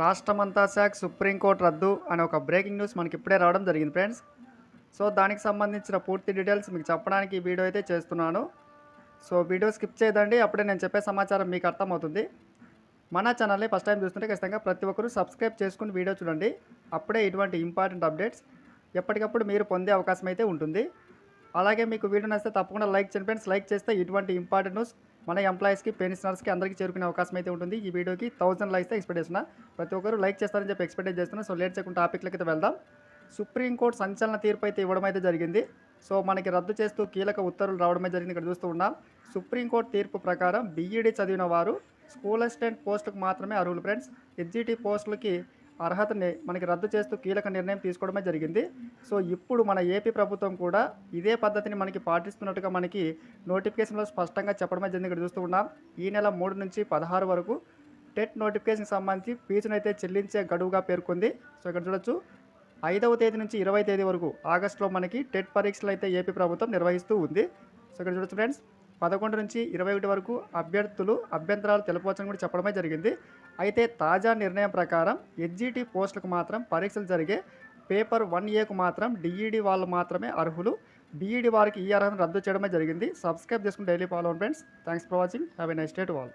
రాష్ట్రమంతా శాఖ సుప్రీంకోర్టు రద్దు అనే ఒక బ్రేకింగ్ న్యూస్ మనకి ఇప్పుడే రావడం జరిగింది ఫ్రెండ్స్. సో దానికి సంబంధించిన పూర్తి డీటెయిల్స్ మీకు చెప్పడానికి ఈ వీడియో అయితే చేస్తున్నాను. సో వీడియో స్కిప్ చేయదండి. అప్పుడే నేను చెప్పే సమాచారం మీకు అర్థమవుతుంది. మన ఛానల్ని ఫస్ట్ టైం చూస్తుంటే ఖచ్చితంగా ప్రతి ఒక్కరూ సబ్స్క్రైబ్ చేసుకుని వీడియో చూడండి. అప్పుడే ఇటువంటి ఇంపార్టెంట్ అప్డేట్స్ ఎప్పటికప్పుడు మీరు పొందే అవకాశం అయితే ఉంటుంది. అలాగే మీకు వీడియో నచ్చితే తప్పకుండా లైక్ చేయండి ఫ్రెండ్స్. లైక్ చేస్తే ఇటువంటి ఇంపార్టెంట్ న్యూస్ మన ఎంప్లాయీస్కి పెన్షనర్స్కి అందరికీ చేరుకునే అవకాశం అయితే ఉంటుంది. ఈ వీడియోకి థౌసండ్ లైక్స్ ఎక్స్పెక్ట్ చేస్తున్నా? ప్రతి ఒక్కరు లైక్ చేస్తారని చెప్పి ఎక్స్పెక్ట్ చేస్తున్నా. సో లేట్ చేయకుండా టాపిక్లకి అయితే వెళ్దాం. సుప్రీంకోర్టు సంచలన తీర్పు అయితే ఇవ్వడం అయితే జరిగింది. సో మనకి రద్దు చేస్తూ కీలక ఉత్తర్వులు రావడమే జరిగింది ఇక్కడ చూస్తూ ఉన్నాం. సుప్రీంకోర్టు తీర్పు ప్రకారం బీఈడీ చదివిన వారు స్కూల్ అసిస్టెంట్ పోస్టుకు మాత్రమే అర్హులు. ఫ్రెండ్స్ హెచ్జిటి పోస్టులకి అర్హతని మనకి రద్దు చేస్తూ కీలక నిర్ణయం తీసుకోవడమే జరిగింది. సో ఇప్పుడు మన ఏపీ ప్రభుత్వం కూడా ఇదే పద్ధతిని మనకి పాటిస్తున్నట్టుగా మనకి నోటిఫికేషన్లో స్పష్టంగా చెప్పడమే జరిగింది. ఇక్కడ చూస్తూ ఉన్నాం ఈ నెల మూడు నుంచి పదహారు వరకు టెట్ నోటిఫికేషన్కి సంబంధించి ఫీజును అయితే చెల్లించే గడువుగా పేర్కొంది. సో ఇక్కడ చూడొచ్చు ఐదవ తేదీ నుంచి ఇరవై తేదీ వరకు ఆగస్టులో మనకి టెట్ పరీక్షలు అయితే ఏపీ ప్రభుత్వం నిర్వహిస్తూ ఉంది. సో ఇక్కడ చూడొచ్చు ఫ్రెండ్స్ పదకొండు నుంచి ఇరవై ఒకటి వరకు అభ్యర్థులు అభ్యంతరాలు తెలపవచ్చని కూడా చెప్పడమే జరిగింది. అయితే తాజా నిర్ణయం ప్రకారం హెచ్జిటి పోస్టులకు మాత్రం పరీక్షలు జరిగే పేపర్ వన్ ఏకు మాత్రం డిఈడి వాళ్ళు మాత్రమే అర్హులు. బీఈడి వారికి ఈ అర్హతను రద్దు చేయడమే జరిగింది. సబ్స్క్రైబ్ చేసుకుని daily follow friends. Thanks for watching. Have a nice day to all.